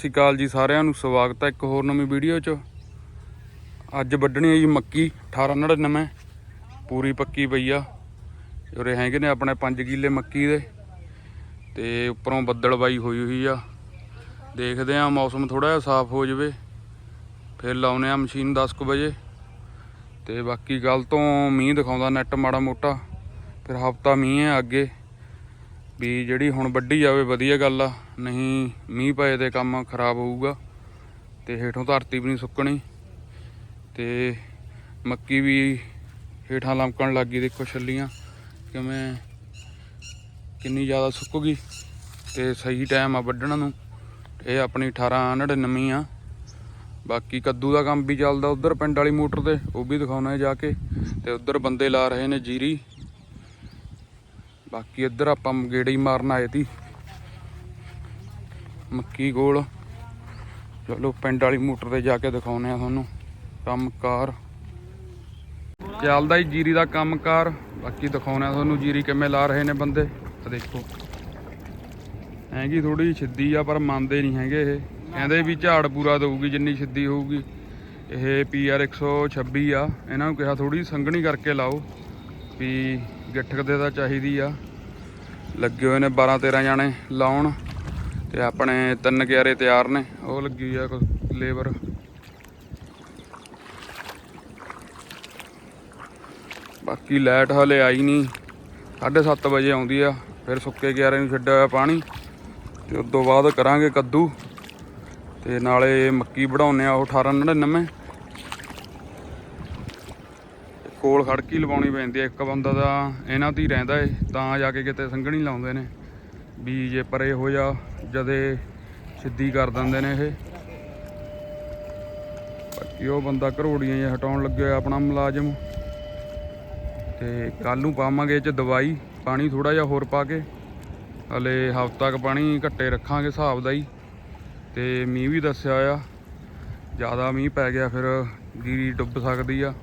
ਸਤਿ ਸ਼੍ਰੀ ਅਕਾਲ ਜੀ ਸਾਰਿਆਂ ਨੂੰ, ਸਵਾਗਤ ਹੈ ਇੱਕ ਹੋਰ ਨਵੀਂ ਵੀਡੀਓ 'ਚ। ਅੱਜ ਵੱਢਣੀ ਹੈ ਜੀ ਮੱਕੀ 1899 ਪੂਰੀ ਪੱਕੀ ਪਈ ਆ। ਉਰੇ ਹੈਗੇ ਨੇ ਆਪਣੇ 5 ਕਿੱਲੇ ਮੱਕੀ ਦੇ, ਤੇ ਉੱਪਰੋਂ ਬੱਦਲਬਾਈ ਹੋਈ ਹੋਈ ਆ। ਦੇਖਦੇ ਆ ਮੌਸਮ ਥੋੜਾ ਜਿਹਾ ਸਾਫ਼ ਹੋ ਜਾਵੇ, ਫਿਰ ਲਾਉਨੇ ਆ ਮਸ਼ੀਨ 10 ਕੁ ਵਜੇ। ਤੇ ਬਾਕੀ ਕੱਲ ਤੋਂ ਮੀਂਹ ਦਿਖਾਉਂਦਾ ਨੈਟ ਮਾੜਾ ਮੋਟਾ, ਫਿਰ ਹਫਤਾ ਮੀਂਹ ਹੈ ਅੱਗੇ। ਵੀ ਜਿਹੜੀ ਹੁਣ ਵੱਢੀ ਜਾਵੇ ਵਧੀਆ ਗੱਲ ਆ, ਨਹੀਂ ਮੀਂਹ ਪਏ ਤੇ ਕੰਮ ਖਰਾਬ ਹੋਊਗਾ ਤੇ ਹੇਠੋਂ ਧਰਤੀ ਵੀ ਨਹੀਂ ਸੁੱਕਣੀ ਤੇ ਮੱਕੀ ਵੀ ਹੇਠਾਂ ਲਮਕਣ ਲੱਗ ਗਈ ਦੇਖੋ ਛੱਲੀਆਂ, ਕਿਵੇਂ ਕਿੰਨੀ ਜ਼ਿਆਦਾ ਸੁੱਕ ਗਈ ਤੇ ਸਹੀ ਟਾਈਮ ਆ ਵੱਢਣ ਨੂੰ, ਇਹ ਆਪਣੀ 1899 ਆ। ਬਾਕੀ ਕੱਦੂ ਦਾ ਕੰਮ ਵੀ ਚੱਲਦਾ ਉਧਰ ਪਿੰਡ ਵਾਲੀ ਮੋਟਰ ਤੇ, ਉਹ ਵੀ ਦਿਖਾਉਣਾ ਜਾ ਕੇ, ਤੇ ਉਧਰ ਬੰਦੇ ਲਾ ਰਹੇ ਨੇ ਜੀਰੀ। ਬਾਕੀ ਇੱਧਰ ਆਪਾਂ ਗੇੜੇ ਹੀ ਮਾਰਨ ਆਏ ਤੀ ਮੱਕੀ ਕੋਲ ਚਲੋ ਪਿੰਡ ਵਾਲੀ ਮੋਟਰ ਤੇ ਜਾ ਕੇ ਦਿਖਾਉਨੇ ਆ ਤੁਹਾਨੂੰ। ਕੰਮਕਾਰ। ਚੱਲਦਾ ਹੀ ਜੀਰੀ ਦਾ ਕੰਮਕਾਰ। ਬਾਕੀ ਦਿਖਾਉਨੇ ਆ ਤੁਹਾਨੂੰ ਜੀਰੀ ਕਿਵੇਂ ਲਾ ਰਹੇ ਨੇ ਬੰਦੇ। ਆ ਦੇਖੋ। ਹੈਗੀ ਥੋੜੀ ਛਿੱਦੀ ਆ, ਪਰ ਮੰਨਦੇ ਨਹੀਂ ਹੈਗੇ ਇਹ। ਕਹਿੰਦੇ ਵੀ ਝਾੜ ਪੂਰਾ ਦੇਊਗੀ, ਜਿੰਨੀ ਛਿੱਦੀ ਹੋਊਗੀ। ਇਹ ਪੀਆਰ 126 ਆ। ਇਹਨਾਂ ਨੂੰ ਕਿਹਾ ਥੋੜੀ ਸੰਘਣੀ ਕਰਕੇ ਲਾਓ। ਵੀ ਗਿੱਠਕ ਦੇ ਤਾਂ ਚਾਹੀਦੀ ਆ। ਲੱਗੇ ਹੋਏ ਨੇ 12 13 ਜਾਣੇ ਲਾਉਣ ਤੇ ਆਪਣੇ ਤਿੰਨ ਕਿਆਰੇ ਤਿਆਰ ਨੇ। ਉਹ ਲੱਗੀ ਆ ਲੇਬਰ। ਬਾਕੀ ਲਾਈਟ ਹਲੇ ਆਈ ਨਹੀਂ। 7:30 ਵਜੇ ਆਉਂਦੀ ਆ, ਫਿਰ ਸੁੱਕੇ ਕਿਆਰੇ ਨੂੰ ਛੱਡਿਆ ਹੋਇਆ ਪਾਣੀ ਤੇ ਉਸ ਤੋਂ ਬਾਅਦ ਕਰਾਂਗੇ ਕੱਦੂ। ਤੇ ਨਾਲੇ ਮੱਕੀ ਵਢਾਉਨੇ ਆ ਉਹ 1899 ਕੋਲ ਖੜਕੀ ਲਵਾਉਣੀ ਪੈਂਦੀ ਹੈ ਇੱਕ ਬੰਦਾ ਦਾ ਇਹਨਾਂ ਤੇ ਹੀ ਰਹਿੰਦਾ ਏ, ਤਾਂ ਜਾ ਕੇ ਕਿਤੇ ਸੰਘਣੀ ਲਾਉਂਦੇ ਨੇ। ਵੀ ਜੇ ਪਰੇ ਹੋ ਜਾ, ਜਦੇ ਸਿੱਧੀ ਕਰ ਦਿੰਦੇ ਨੇ ਇਹ। ਬਾਕੀ ਉਹ ਬੰਦਾ ਘਰੋੜੀਆਂ ਜਿਹਾ ਹਟਾਉਣ ਲੱਗਿਆ ਆਪਣਾ ਮੁਲਾਜ਼ਮ। ਤੇ ਕੱਲ ਨੂੰ ਪਾਵਾਂਗੇ ਇਹ ਚ ਦਵਾਈ, ਪਾਣੀ ਥੋੜਾ ਜਿਹਾ ਹੋਰ ਪਾ ਕੇ। ਹਲੇ ਹਫ਼ਤਾ ਕ ਪਾਣੀ ਘੱਟੇ ਰੱਖਾਂਗੇ ਹਿਸਾਬ ਦਾ ਹੀ। ਤੇ ਮੀਂਹ ਵੀ ਦੱਸਿਆ ਆ ਜ਼ਿਆਦਾ ਮੀਂਹ ਪੈ ਗਿਆ ਫਿਰ ਜੀਰੀ ਡੁੱਬ ਸਕਦੀ ਆ।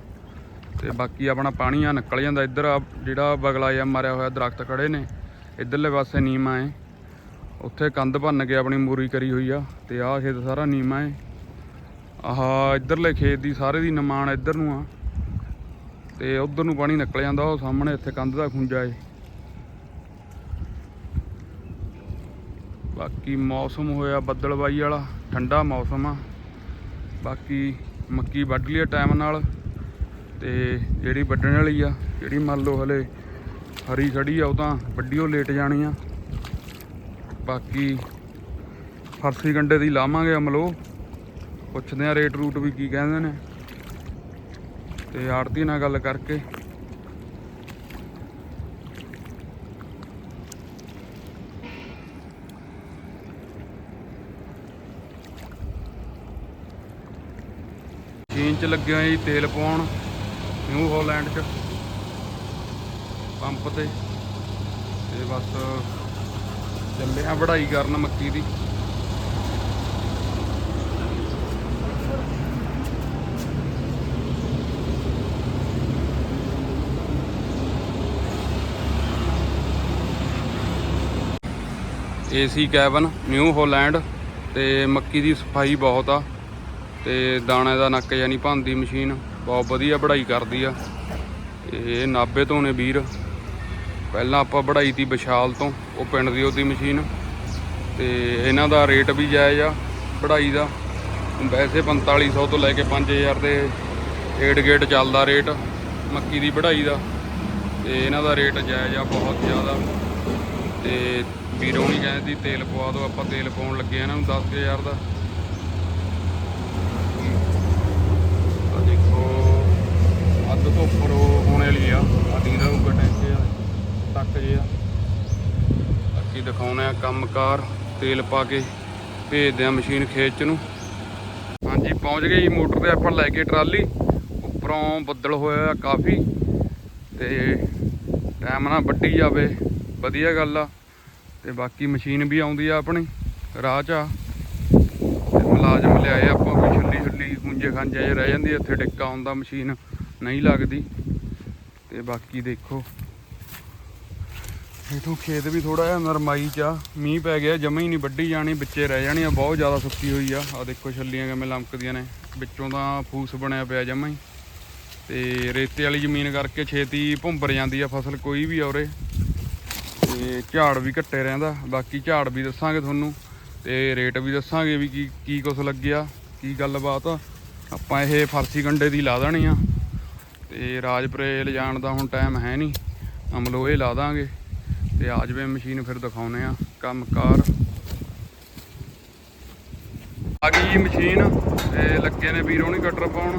ਤੇ ਬਾਕੀ ਆਪਣਾ ਪਾਣੀ ਆ ਨਿਕਲ ਜਾਂਦਾ ਇੱਧਰ, ਆ ਜਿਹੜਾ ਬਗਲਾ ਜਿਹਾ ਮਾਰਿਆ ਹੋਇਆ ਦਰਖਤ ਖੜੇ ਨੇ, ਇੱਧਰਲੇ ਪਾਸੇ ਨੀਮਾ ਹੈ ਉੱਥੇ ਕੰਧ ਭੰਨ ਕੇ ਆਪਣੀ ਮੂਰੀ ਕਰੀ ਹੋਈ ਆ ਤੇ ਆਹ ਖੇਤ ਸਾਰਾ ਨੀਮਾ ਹੈ ਆਹ ਇੱਧਰਲੇ ਖੇਤ ਦੀ ਸਾਰੇ ਦੀ ਨਿਮਾਣ ਇੱਧਰ ਨੂੰ ਆ। ਤੇ ਉਧਰ ਨੂੰ ਪਾਣੀ ਨਿਕਲ ਜਾਂਦਾ, ਉਹ ਸਾਹਮਣੇ ਇੱਥੇ ਕੰਧ ਦਾ ਖੁੰਝਾ ਏ। ਬਾਕੀ ਮੌਸਮ ਹੋਇਆ ਬੱਦਲਬਾਈ ਵਾਲਾ, ਠੰਡਾ ਮੌਸਮ ਆ। ਬਾਕੀ ਮੱਕੀ ਵੱਢ ਲਈ ਟਾਈਮ ਨਾਲ। ਤੇ ਜਿਹੜੀ ਵੱਢਣ ਵਾਲੀ ਆ, ਜਿਹੜੀ ਮੰਨ ਲਓ ਹਲੇ ਹਰੀ ਖੜੀ ਆ, ਉਹ ਤਾਂ ਵੱਡੀਓ ਲੇਟ ਜਾਣੀ ਆ। ਬਾਕੀ ਫਰਸੀ ਗੰਡੇ ਦੀ ਲਾਵਾਂਗੇ ਅਮਲੋ ਪੁੱਛਦੇ ਆ ਰੇਟ ਰੂਟ ਵੀ ਕੀ ਕਹਿੰਦੇ ਨੇ। ਤੇ ਆੜਤੀ ਨਾਲ ਗੱਲ ਕਰਕੇ। ਮਸ਼ੀਨ 'ਚ ਲੱਗੇ ਹੋਏ ਜੀ ਤੇਲ ਪਾਉਣ ਨਿਊ ਹਾਲੈਂਡ 'ਚ ਪੰਪ ਤੇ ਤੇ ਬਸ ਚੱਲੇ ਆ ਵਢਾਈ ਕਰਨ ਮੱਕੀ ਦੀ। ਏਸੀ ਕੈਬਨ, ਨਿਊ ਹੋਲੈਂਡ ਤੇ ਮੱਕੀ ਦੀ ਸਫ਼ਾਈ ਬਹੁਤ ਆ ਤੇ ਦਾਣੇ ਦਾ ਨੱਕ ਜਾਨੀ ਭੰਦੀ ਮਸ਼ੀਨ ਬਹੁਤ ਵਧੀਆ ਪੜ੍ਹਾਈ ਕਰਦੀ ਆ। ਇਹ ਨਾਬੇ ਤੋਂ ਨੇ ਵੀਰ। ਪਹਿਲਾਂ ਆਪਾਂ ਵਢਾਈ ਤੀ ਵਿਸ਼ਾਲ ਤੋਂ, ਉਹ ਪਿੰਡ ਦੀ ਉਹਦੀ ਮਸ਼ੀਨ। ਤੇ ਇਹਨਾਂ ਦਾ ਰੇਟ ਵੀ ਜਾਇਜ਼ ਆ ਵਢਾਈ ਦਾ। ਵੈਸੇ 4500 ਤੋਂ ਲੈ ਕੇ 5000 ਦੇ ਏਡ ਗੇਟ ਚੱਲਦਾ ਰੇਟ, ਮੱਕੀ ਦੀ ਪੜ੍ਹਾਈ ਦਾ। ਤੇ ਇਹਨਾਂ ਦਾ ਰੇਟ ਜਾਇਜ਼ ਆ ਬਹੁਤ ਜ਼ਿਆਦਾ। ਤੇ ਵੀਰੋਂ ਨਹੀਂ ਕਹਿੰਦੀ ਤੇਲ ਪਵਾ ਦਿਓ ਆਪਾਂ ਤੇਲ ਪਾਉਣ ਲੱਗੇ ਆ ਇਹਨਾਂ ਨੂੰ 10000 ਦਾ ਆ ਦੇਖੋ ਅੱਧ ਤੋਂ ਉੱਪਰ ਉਹ ਵਾਲੀ ਆ। ਆ ਦੀਦਾ ਟੈਂਕੇ ਆ ਟੱਕ ਜੇ ਆ। ਬਾਕੀ ਦਿਖਾਉਣੇ ਆ ਕੰਮਕਾਰ, ਤੇਲ ਪਾ ਕੇ ਭੇਜਦੇ ਆ ਮਸ਼ੀਨ ਖੇਤ ਚ ਨੂੰ। ਹਾਂਜੀ, ਪਹੁੰਚ ਗਏ ਜੀ ਮੋਟਰ ਤੇ ਆਪਾਂ ਲੈ ਕੇ ਟਰਾਲੀ। ਉੱਪਰੋਂ ਬੱਦਲ ਹੋਇਆ ਕਾਫੀ। ਤੇ ਟਾਈਮ ਨਾਲ ਵੱਢੀ ਜਾਵੇ, ਵਧੀਆ ਗੱਲ ਆ। ਤੇ ਬਾਕੀ ਮਸ਼ੀਨ ਵੀ ਆਉਂਦੀ ਆ ਆਪਣੀ, ਰਾਹ 'ਚ ਆ। ਮੁਲਾਜ਼ਮ ਲਿਆਏ ਆਪਾਂ ਵੀ ਛੁੱਲੀ ਛੁੱਲੀ ਗੁੰਜੇ ਖਾਂਜੇ ਜਿਹੇ ਰਹਿ ਜਾਂਦੀ ਇੱਥੇ ਡਿੱਕਾ ਆਉਂਦਾ ਮਸ਼ੀਨ। ਨਹੀਂ ਲੱਗਦੀ। ਤੇ ਬਾਕੀ ਦੇਖੋ। ਇਥੋਂ ਖੇਤ ਵੀ ਥੋੜਾ ਜਿਹਾ ਨਰਮਾਈ ਚ ਆ। ਮੀਂਹ ਪੈ ਗਿਆ, ਜਮਾ ਹੀ ਨਹੀਂ ਵੱਢੀ ਜਾਣੀ, ਵਿੱਚੇ ਰਹਿ ਜਾਣੀ ਆ। ਬਹੁਤ ਜ਼ਿਆਦਾ ਸੁੱਕੀ ਹੋਈ ਆ। ਆ ਦੇਖੋ ਛੱਲੀਆਂ ਕਿਵੇਂ ਲਮਕਦੀਆਂ ਨੇ। ਵਿੱਚੋਂ ਤਾਂ ਫੂਸ ਬਣਿਆ ਪਿਆ ਜਮਾ ਹੀ। ਤੇ ਰੇਤੇ ਵਾਲੀ ਜ਼ਮੀਨ ਕਰਕੇ ਛੇਤੀ ਭੁੰਬਰ ਜਾਂਦੀ ਆ ਫਸਲ ਕੋਈ ਵੀ ਔਰੇ ਤੇ ਝਾੜ ਵੀ ਘੱਟੇ ਰਹਿੰਦਾ। ਬਾਕੀ ਝਾੜ ਵੀ ਦੱਸਾਂਗੇ ਤੁਹਾਨੂੰ। ਤੇ ਰੇਟ ਵੀ ਦੱਸਾਂਗੇ ਵੀ ਕੀ ਕੀ ਕੁਛ ਲੱਗਿਆ, ਕੀ ਗੱਲਬਾਤ ਆ। ਆਪਾਂ ਇਹ ਫਰਸੀ ਗੰਡੇ ਦੀ ਲਾ ਦੇਣੀ ਆ। ਤੇ ਰਾਜਪੁਰੇ ਲਿਜਾਣ ਦਾ ਹੁਣ ਟਾਈਮ ਹੈ ਨਹੀਂ। ਅਮਲੋਏ ਲਾ ਦਾਂਗੇ ਤੇ ਆ ਜਵੇ ਮਸ਼ੀਨ, ਫਿਰ ਦਿਖਾਉਨੇ ਆ ਕੰਮਕਾਰ। ਆ ਗਈ ਜੀ ਮਸ਼ੀਨ ਤੇ ਲੱਗੇ ਨੇ ਵੀਰੋਂ ਨਹੀਂ ਕਟਰ ਪਾਉਣ।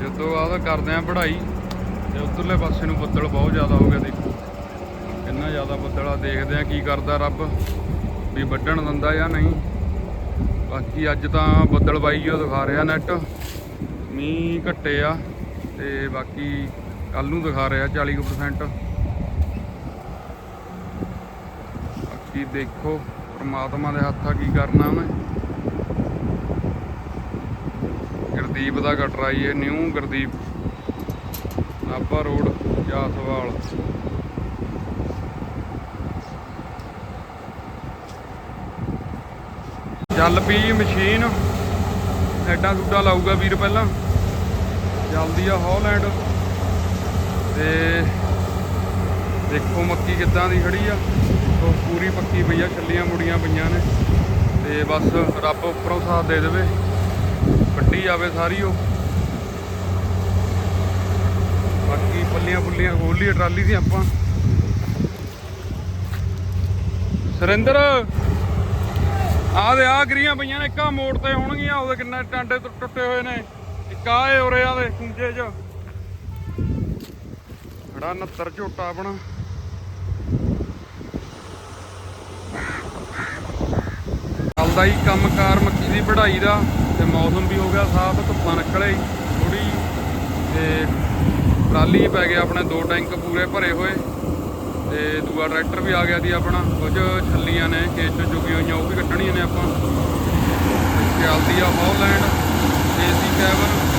ਤੇ ਉਦੋਂ ਬਾਅਦ ਕਰਦੇ ਆ ਪੜ੍ਹਾਈ ਤੇ ਉਧਰਲੇ ਪਾਸੇ ਨੂੰ ਬੱਦਲ ਬਹੁਤ ਜ਼ਿਆਦਾ ਹੋ ਗਿਆ ਦੇਖੋ। ਕਿੰਨਾ ਜ਼ਿਆਦਾ ਬੱਦਲ ਆ, ਦੇਖਦੇ ਆ ਕੀ ਕਰਦਾ ਰੱਬ ਵੀ ਵੱਢਣ ਦਿੰਦਾ ਜਾਂ ਨਹੀਂ। ਬਾਕੀ ਅੱਜ ਤਾਂ ਬੱਦਲ ਬਾਈ ਜੋ ਦਿਖਾ ਰਿਹਾ ਨੈਟ ਮੀਂਹ ਘੱਟੇ ਆ। ਤੇ ਬਾਕੀ ਕੱਲ ਨੂੰ ਦਿਖਾ ਰਿਹਾ 40% ਬਾਕੀ ਦੇਖੋ ਪਰਮਾਤਮਾ ਦੇ ਹੱਥਾਂ ਕੀ ਕਰਨਾ ਮੈਂ ਗੁਰਦੀਪ ਦਾ ਕਟਰਾਈ ਹੈ ਨਿਊ ਗੁਰਦੀਪ। ਨਾਭਾ ਰੋਡ ਜਾਸਵਾਲ ਚੱਲ ਪਈ ਮਸ਼ੀਨ, ਐਡਾ ਸੁੱਡਾ ਲਾਊਗਾ ਵੀਰ ਪਹਿਲਾਂ। ਚੱਲਦੀ ਆ ਹੌਲੈਂਡ। ਤੇ ਦੇਖੋ ਮੱਕੀ ਕਿੱਦਾਂ ਦੀ ਖੜੀ ਆ। ਉਹ ਪੂਰੀ ਪੱਕੀ ਪਈ ਆ, ਛੱਲੀਆਂ ਮੁੜੀਆਂ ਪਈਆਂ ਨੇ। ਤੇ ਬਸ ਰੱਬ ਉੱਪਰੋਂ ਸਾਥ ਦੇ ਦੇਵੇ। ਵੱਡੀ ਆਵੇ ਸਾਰੀ ਉਹ। ਬਾਕੀ ਪੱਲੀਆਂ ਪੁੱਲੀਆਂ ਖੋਲ ਲਈ ਟਰਾਲੀ ਦੀ ਆਪਾਂ। ਸੁਰਿੰਦਰ, ਆਹ ਦੇ ਆ ਗਰੀਆਂ ਪਈਆਂ ਨੇ, ਇੱਕਾ ਮੋੜ ਤੇ ਹੋਣਗੀਆਂ ਉਹਦੇ ਕਿੰਨੇ ਟਾਂਡੇ ਟੁੱਟੇ ਹੋਏ ਨੇ। ਇੱਕ ਆ ਏ ਉਰੇ ਆ ਖੁੰਝੇ 'ਚ। ਖੜਾ 69 ਝੋਟਾ ਆਪਣਾ। ਚੱਲਦਾ ਹੀ ਕੰਮਕਾਰ ਮੱਕੀ ਦੀ ਵਢਾਈ ਦਾ ਤੇ ਮੌਸਮ ਵੀ ਹੋ ਗਿਆ ਸਾਫ਼, ਧੁੱਪਾਂ ਨਿਕਲੇ ਥੋੜੀ ਤੇ ਟਰਾਲੀ ਪੈ ਗਿਆ ਆਪਣੇ, ਦੋ ਟੈਂਕ ਪੂਰੇ ਭਰੇ ਹੋਏ ਤੇ ਦੂਆ ਟਰੈਕਟਰ ਵੀ ਆ ਗਿਆ ਦੀ ਆਪਣਾ, ਕੁਝ ਛੱਲੀਆਂ ਨੇ, ਖੇਤ ਚ ਚੁਗੀ ਹੋਈਆਂ, ਉਹ ਵੀ ਕੱਢਣੀਆਂ ਨੇ ਆਪਾਂ। ਚੱਲਦੀ ਆ ਹੌਲੈਂਡ ਏਸੀ ਕੈਬਨ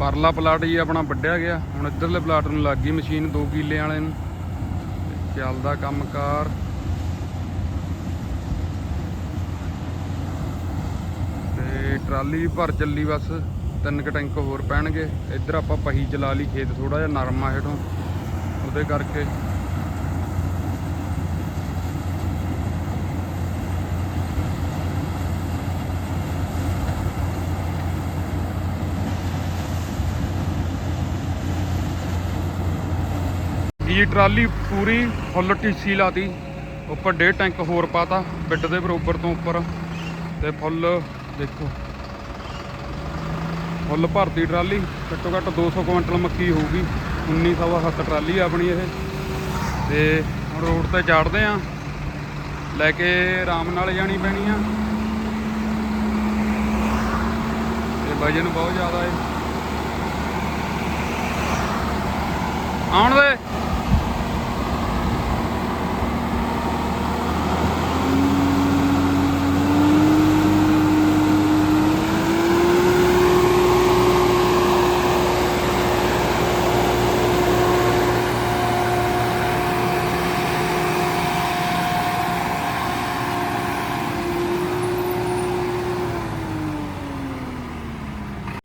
ਪਰਲਾ ਪਲਾਟ ਜੀ ਆਪਣਾ ਵੱਢਿਆ ਗਿਆ। ਹੁਣ ਇੱਧਰਲੇ ਪਲਾਟ ਨੂੰ ਲੱਗ ਗਈ ਮਸ਼ੀਨ 2 ਕਿੱਲੇ ਵਾਲੇ ਨੂੰ। ਚੱਲਦਾ ਕੰਮਕਾਰ। ਤੇ ਟਰਾਲੀ ਵੀ ਭਰ ਚੱਲੀ ਬਸ। ਤਿੰਨ ਕ ਟੈਂਕ ਹੋਰ ਪੈਣਗੇ। ਇੱਧਰ ਆਪਾਂ ਪਹੀ ਚਲਾ ਲਈ ਖੇਤ ਥੋੜਾ ਜਿਹਾ, ਨਰਮ ਆ ਹੇਠੋਂ। ਉਹਦੇ ਕਰਕੇ ਟਰਾਲੀ ਪੂਰੀ ਫੁੱਲ ਟੀਸੀ ਲਾਤੀ, ਉੱਪਰ ਡੇਢ ਟੈਂਕ ਹੋਰ ਪਾਤਾ, ਬਿੱਡ ਦੇ ਬਰੋਬਰ ਤੋਂ ਉੱਪਰ, ਤੇ ਫੁੱਲ ਦੇਖੋ। ਫੁੱਲ ਭਰਤੀ ਟਰਾਲੀ, ਘੱਟੋ ਘੱਟ 200 ਕੁਇੰਟਲ ਮੱਕੀ ਹੋਊਗੀ 19 ਸਵਾ ਸੱਤ ਟਰਾਲੀ ਆਪਣੀ ਇਹ। ਤੇ ਹੁਣ ਰੋਡ ਤੇ ਚੜਦੇ ਆ, ਲੈ ਕੇ ਆਰਾਮ ਨਾਲ ਜਾਣੀ ਪੈਣੀ ਆ। ਤੇ ਵਜਨ ਬਹੁਤ ਜ਼ਿਆਦਾ ਏ। ਆਉਣ ਦੇ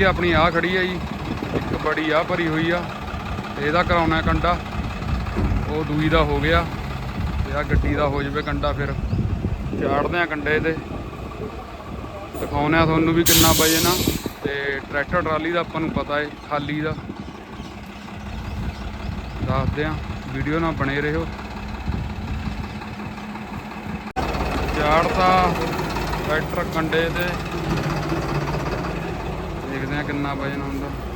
ਇਹ ਆਪਣੀ ਆ ਖੜੀ ਆ ਜੀ, ਇੱਕ ਬੜੀ ਆ ਭਰੀ ਹੋਈ ਆ, ਤੇ ਇਹਦਾ ਕਰਾਉਣਾ ਕੰਡਾ, ਉਹ ਦੂਈ ਦਾ ਹੋ ਗਿਆ, ਤੇ ਆ ਗੱਡੀ ਦਾ ਹੋ ਜਵੇ ਕੰਡਾ ਫਿਰ। ਚਾੜਦੇ ਆ ਕੰਡੇ ਤੇ। ਦਿਖਾਉਂਦੇ ਆ ਤੁਹਾਨੂੰ ਵੀ ਕਿੰਨਾ ਵਜਨ ਆ ਤੇ ਟਰੈਕਟਰ ਟਰਾਲੀ ਦਾ ਆਪਾਂ ਨੂੰ ਪਤਾ ਹੈ ਖਾਲੀ ਦਾ। ਦੱਸਦੇ ਆ, ਵੀਡੀਓ ਨਾਲ ਬਣੇ ਰਹੋ। ਚਾੜਤਾ ਟਰੈਕਟਰ ਕੰਡੇ ਤੇ। ਦੇਖਦੇ ਆ ਕਿੰਨਾ ਵਜਨ ਹੁੰਦਾ।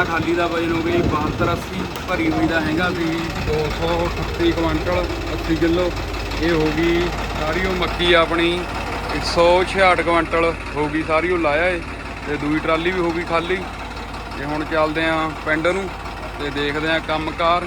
ਆਪਣਾ ਖਾਲੀ ਦਾ ਵਜਨ ਹੋ ਗਿਆ ਜੀ 72 80 ਭਰੀ ਹੋਈ ਦਾ ਹੈਗਾ ਸੀ 238 ਕੁਇੰਟਲ 80 ਕਿਲੋ। ਇਹ ਹੋ ਗਈ ਸਾਰੀ ਉਹ ਮੱਕੀ ਆਪਣੀ 166 ਕੁਇੰਟਲ ਹੋ ਗਈ ਸਾਰੀ ਉਹ ਲਾਇਆ ਏ, ਤੇ ਦੂਈ ਟਰਾਲੀ ਵੀ ਹੋ ਗਈ ਖਾਲੀ। ਤੇ ਹੁਣ ਚੱਲਦੇ ਆਂ ਪਿੰਡ ਨੂੰ, ਤੇ ਦੇਖਦੇ ਆਂ ਕੰਮਕਾਰ।